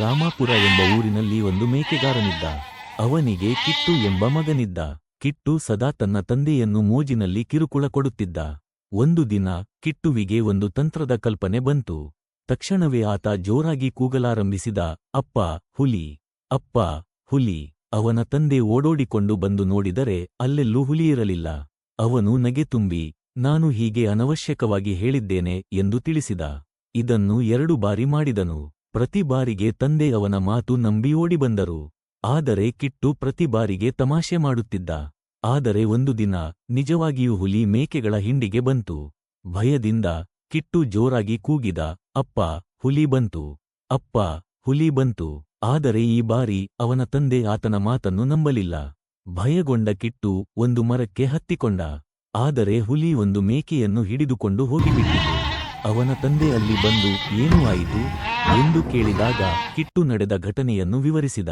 ರಾಮಾಪುರ ಎಂಬ ಊರಿನಲ್ಲಿ ಒಂದು ಮೇಕೆಗಾರನಿದ್ದ. ಅವನಿಗೆ ಕಿಟ್ಟು ಎಂಬ ಮಗನಿದ್ದ. ಕಿಟ್ಟು ಸದಾ ತನ್ನ ತಂದೆಯನ್ನು ಮೋಜಿನಲ್ಲಿ ಕಿರುಕುಳ ಕೊಡುತ್ತಿದ್ದ. ಒಂದು ದಿನ ಕಿಟ್ಟುವಿಗೆ ಒಂದು ತಂತ್ರದ ಕಲ್ಪನೆ ಬಂತು. ತಕ್ಷಣವೇ ಆತ ಜೋರಾಗಿ ಕೂಗಲಾರಂಭಿಸಿದ. ಅಪ್ಪ, ಹುಲಿ. ಅಪ್ಪ, ಹುಲಿ. ಅವನ ತಂದೆ ಓಡೋಡಿಕೊಂಡು ಬಂದು ನೋಡಿದರೆ ಅಲ್ಲೆಲ್ಲೂ ಹುಲಿಯಿರಲಿಲ್ಲ ಅವನು ನಗೆ ತುಂಬಿ, ನಾನು ಹೀಗೆ ಅನವಶ್ಯಕವಾಗಿ ಹೇಳಿದ್ದೇನೆ ಎಂದು ತಿಳಿಸಿದ. ಇದನ್ನು ಎರಡು ಬಾರಿ ಮಾಡಿದನು. ಪ್ರತಿ ಬಾರಿಗೆ ತಂದೆ ಅವನ ಮಾತು ನಂಬಿ ಓಡಿಬಂದರು. ಆದರೆ ಕಿಟ್ಟು ಪ್ರತಿ ಬಾರಿಗೆ ತಮಾಷೆ ಮಾಡುತ್ತಿದ್ದ. ಆದರೆ ಒಂದು ದಿನ ನಿಜವಾಗಿಯೂ ಹುಲಿ ಮೇಕೆಗಳ ಹಿಂಡಿಗೆ ಬಂತು. ಭಯದಿಂದ ಕಿಟ್ಟು ಜೋರಾಗಿ ಕೂಗಿದ, ಅಪ್ಪ, ಹುಲಿ ಬಂತು. ಅಪ್ಪ, ಹುಲಿ ಬಂತು. ಆದರೆ ಈ ಬಾರಿ ಅವನ ತಂದೆ ಆತನ ಮಾತನ್ನು ನಂಬಲಿಲ್ಲ. ಭಯಗೊಂಡ ಕಿಟ್ಟು ಒಂದು ಮರಕ್ಕೆ ಹತ್ತಿಕೊಂಡ. ಆದರೆ ಹುಲಿ ಒಂದು ಮೇಕೆಯನ್ನು ಹಿಡಿದುಕೊಂಡು ಹೋಗಿಬಿಟ್ಟಿತು. ಅವನ ತಂದೆ ಅಲ್ಲಿ ಬಂದು ಏನೂ ಆಯಿತು ಎಂದು ಕೇಳಿದಾಗ ಕಿಟ್ಟು ನಡೆದ ಘಟನೆಯನ್ನು ವಿವರಿಸಿದ.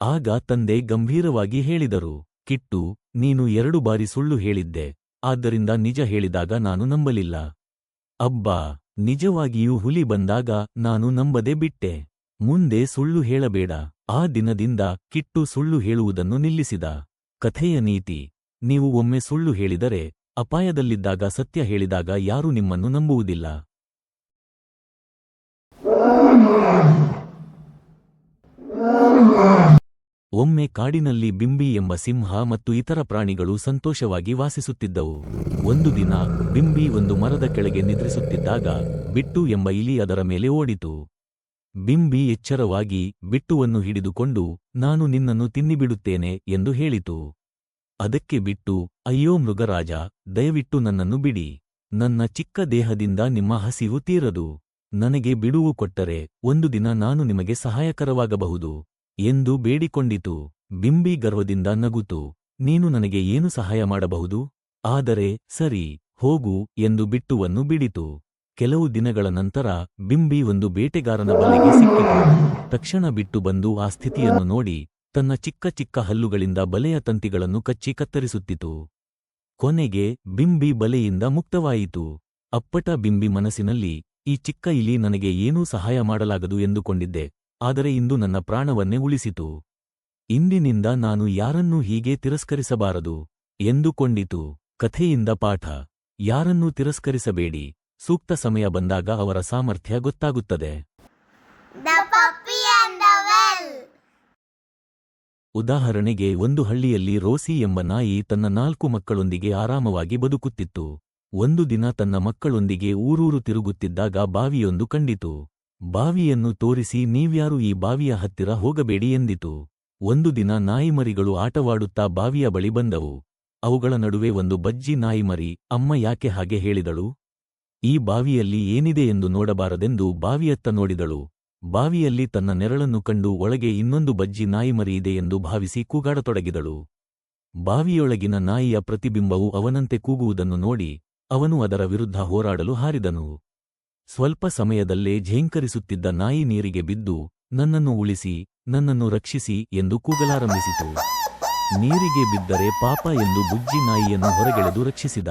ಆಗ ತಂದೆ ಗಂಭೀರವಾಗಿ ಹೇಳಿದರು, ಕಿಟ್ಟು, ನೀನು ಎರಡು ಬಾರಿ ಸುಳ್ಳು ಹೇಳಿದ್ದೆ, ಆದ್ದರಿಂದ ನಿಜ ಹೇಳಿದಾಗ ನಾನು ನಂಬಲಿಲ್ಲ. ಅಬ್ಬಾ, ನಿಜವಾಗಿಯೂ ಹುಲಿ ಬಂದಾಗ ನಾನು ನಂಬದೆ ಬಿಟ್ಟೆ. ಮುಂದೆ ಸುಳ್ಳು ಹೇಳಬೇಡ. ಆ ದಿನದಿಂದ ಕಿಟ್ಟು ಸುಳ್ಳು ಹೇಳುವುದನ್ನು ನಿಲ್ಲಿಸಿದ. ಕಥೆಯ ನೀತಿ, ನೀವು ಒಮ್ಮೆ ಸುಳ್ಳು ಹೇಳಿದರೆ ಅಪಾಯದಲ್ಲಿದ್ದಾಗ ಸತ್ಯ ಹೇಳಿದಾಗ ಯಾರೂ ನಿಮ್ಮನ್ನು ನಂಬುವುದಿಲ್ಲ. ಒಮ್ಮೆ ಕಾಡಿನಲ್ಲಿ ಬಿಂಬಿ ಎಂಬ ಸಿಂಹ ಮತ್ತು ಇತರ ಪ್ರಾಣಿಗಳು ಸಂತೋಷವಾಗಿ ವಾಸಿಸುತ್ತಿದ್ದವು. ಒಂದು ದಿನ ಬಿಂಬಿ ಒಂದು ಮರದ ಕೆಳಗೆ ನಿದ್ರಿಸುತ್ತಿದ್ದಾಗ ಬಿಟ್ಟು ಎಂಬ ಇಲಿ ಅದರ ಮೇಲೆ ಓಡಿತು. ಬಿಂಬಿ ಎಚ್ಚರವಾಗಿ ಬಿಟ್ಟುವನ್ನು ಹಿಡಿದುಕೊಂಡು, ನಾನು ನಿನ್ನನ್ನು ತಿನ್ನಿಬಿಡುತ್ತೇನೆ ಎಂದು ಹೇಳಿತು. ಅದಕ್ಕೆ ಬಿಟ್ಟು, ಅಯ್ಯೋ ಮೃಗರಾಜ, ದಯವಿಟ್ಟು ನನ್ನನ್ನು ಬಿಡಿ. ನನ್ನ ಚಿಕ್ಕ ದೇಹದಿಂದ ನಿಮ್ಮ ಹಸಿವು ತೀರದು. ನನಗೆ ಬಿಡುವು ಕೊಟ್ಟರೆ ಒಂದು ದಿನ ನಾನು ನಿಮಗೆ ಸಹಾಯಕರವಾಗಬಹುದು ಎಂದು ಬೇಡಿಕೊಂಡಿತು. ಬಿಂಬಿ ಗರ್ವದಿಂದ ನಗುತು. ನೀನು ನನಗೆ ಏನು ಸಹಾಯ ಮಾಡಬಹುದು? ಆದರೆ, ಸರಿ, ಹೋಗು ಎಂದು ಬಿಟ್ಟುವನ್ನು ಬಿಡಿತು. ಕೆಲವು ದಿನಗಳ ನಂತರ ಬಿಂಬಿ ಒಂದು ಬೇಟೆಗಾರನ ಬಲೆಗೆ ಸಿಕ್ಕಿತು. ತಕ್ಷಣ ಬಿಟ್ಟು ಬಂದು ಆ ಸ್ಥಿತಿಯನ್ನು ನೋಡಿ ತನ್ನ ಚಿಕ್ಕ ಚಿಕ್ಕ ಹಲ್ಲುಗಳಿಂದ ಬಲೆಯ ತಂತಿಗಳನ್ನು ಕಚ್ಚಿ ಕತ್ತರಿಸುತ್ತಿತು. ಕೊನೆಗೆ ಬಿಂಬಿ ಬಲೆಯಿಂದ ಮುಕ್ತವಾಯಿತು. ಅಪ್ಪಟ ಬಿಂಬಿ ಮನಸ್ಸಿನಲ್ಲಿ, ಈ ಚಿಕ್ಕ ಇಲಿ ನನಗೆ ಏನೂ ಸಹಾಯ ಮಾಡಲಾಗದು ಎಂದುಕೊಂಡಿದ್ದೆ, ಆದರೆ ಇಂದು ನನ್ನ ಪ್ರಾಣವನ್ನೇ ಉಳಿಸಿತು. ಇಂದಿನಿಂದ ನಾನು ಯಾರನ್ನೂ ಹೀಗೆ ತಿರಸ್ಕರಿಸಬಾರದು, ಎಂದುಕೊಂಡಿತು. ಕಥೆಯಿಂದ ಪಾಠ, ಯಾರನ್ನೂ ತಿರಸ್ಕರಿಸಬೇಡಿ. ಸೂಕ್ತ ಸಮಯ ಬಂದಾಗ ಅವರ ಸಾಮರ್ಥ್ಯ ಗೊತ್ತಾಗುತ್ತದೆ. ಉದಾಹರಣೆಗೆ ಒಂದು ಹಳ್ಳಿಯಲ್ಲಿ ರೋಸಿ ಎಂಬ ನಾಯಿ ತನ್ನ ನಾಲ್ಕು ಮಕ್ಕಳೊಂದಿಗೆ ಆರಾಮವಾಗಿ ಬದುಕುತ್ತಿತ್ತು. ಒಂದು ದಿನ ತನ್ನ ಮಕ್ಕಳೊಂದಿಗೆ ಊರೂರು ತಿರುಗುತ್ತಿದ್ದಾಗ ಬಾವಿಯೊಂದು ಕಂಡಿತು. ಬಾವಿಯನ್ನು ತೋರಿಸಿ, ನೀವ್ಯಾರು ಈ ಬಾವಿಯ ಹತ್ತಿರ ಹೋಗಬೇಡಿ ಎಂದಿತು. ಒಂದು ದಿನ ನಾಯಿಮರಿಗಳು ಆಟವಾಡುತ್ತಾ ಬಾವಿಯ ಬಳಿ ಬಂದವು. ಅವುಗಳ ನಡುವೆ ಒಂದು ಬಜ್ಜಿ ನಾಯಿಮರಿ, ಅಮ್ಮ ಯಾಕೆ ಹಾಗೆ ಹೇಳಿದಳು? ಈ ಬಾವಿಯಲ್ಲಿ ಏನಿದೆ ಎಂದು ನೋಡಬಾರದೆಂದು ಬಾವಿಯತ್ತ ನೋಡಿದಳು. ಬಾವಿಯಲ್ಲಿ ತನ್ನ ನೆರಳನ್ನು ಕಂಡು ಒಳಗೆ ಇನ್ನೊಂದು ಬಜ್ಜಿ ನಾಯಿಮರಿ ಇದೆ ಎಂದು ಭಾವಿಸಿ ಕೂಗಾಡತೊಡಗಿದಳು. ಬಾವಿಯೊಳಗಿನ ನಾಯಿಯ ಪ್ರತಿಬಿಂಬವು ಅವನಂತೆ ಕೂಗುವುದನ್ನು ನೋಡಿ ಅವನು ಅದರ ವಿರುದ್ಧ ಹೋರಾಡಲು ಹಾರಿದನು. ಸ್ವಲ್ಪ ಸಮಯದಲ್ಲೇ ಝೇಂಕರಿಸುತ್ತಿದ್ದ ನಾಯಿ ನೀರಿಗೆ ಬಿದ್ದು, ನನ್ನನ್ನು ಉಳಿಸಿ, ನನ್ನನ್ನು ರಕ್ಷಿಸಿ ಎಂದು ಕೂಗಲಾರಂಭಿಸಿತು. ನೀರಿಗೆ ಬಿದ್ದರೆ ಪಾಪ ಎಂದು ಬುಜ್ಜಿ ನಾಯಿಯನ್ನು ಹೊರಗೆಳೆದು ರಕ್ಷಿಸಿದ.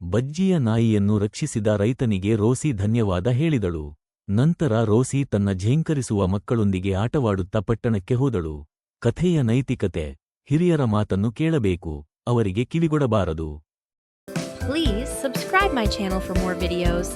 ಬಜ್ಜಿಯ ನಾಯಿಯನ್ನು ರಕ್ಷಿಸಿದ ರೈತನಿಗೆ ರೋಸಿ ಧನ್ಯವಾದ ಹೇಳಿದಳು. ನಂತರ ರೋಸಿ ತನ್ನ ಝೇಂಕರಿಸುವ ಮಕ್ಕಳೊಂದಿಗೆ ಆಟವಾಡುತ್ತಾ ಪಟ್ಟಣಕ್ಕೆ ಹೋದಳು ಕಥೆಯ ನೈತಿಕತೆ, ಹಿರಿಯರ ಮಾತನ್ನು ಕೇಳಬೇಕು, ಅವರಿಗೆ ಕಿವಿಗೊಡಬಾರದು Please subscribe my channel for more videos.